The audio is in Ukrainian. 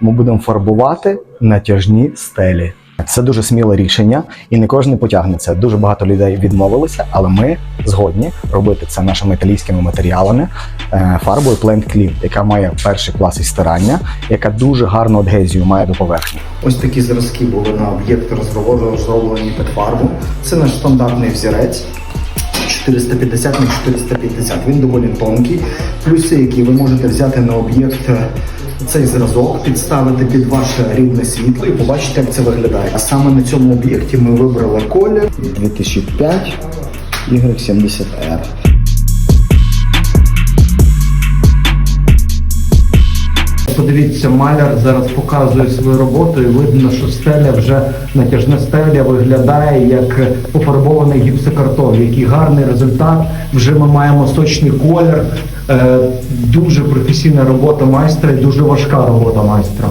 ми будемо фарбувати натяжні стелі. Це дуже сміле рішення, і не кожен потягне це. Дуже багато людей відмовилися, але ми згодні робити це нашими італійськими матеріалами е, фарбою Plant Clean, яка має перший клас із стирання, яка дуже гарну адгезію має до поверхні. Ось такі зразки були на об'єкт розроблені під фарбу. Це наш стандартний взірець. 450 на 450. Він доволі тонкий. Плюси, які ви можете взяти на об'єкт е, цей зразок, підставити під ваше рідне світло і побачити, як це виглядає. А саме на цьому об'єкті ми вибрали колір 2005 Y70R. Подивіться, маляр зараз показує свою роботу і видно, що стеля вже натяжна стеля виглядає як пофарбований гіпсокартон. Який гарний результат. Вже ми маємо сочний колір. Е, Дуже професійна робота майстра і дуже важка робота майстра.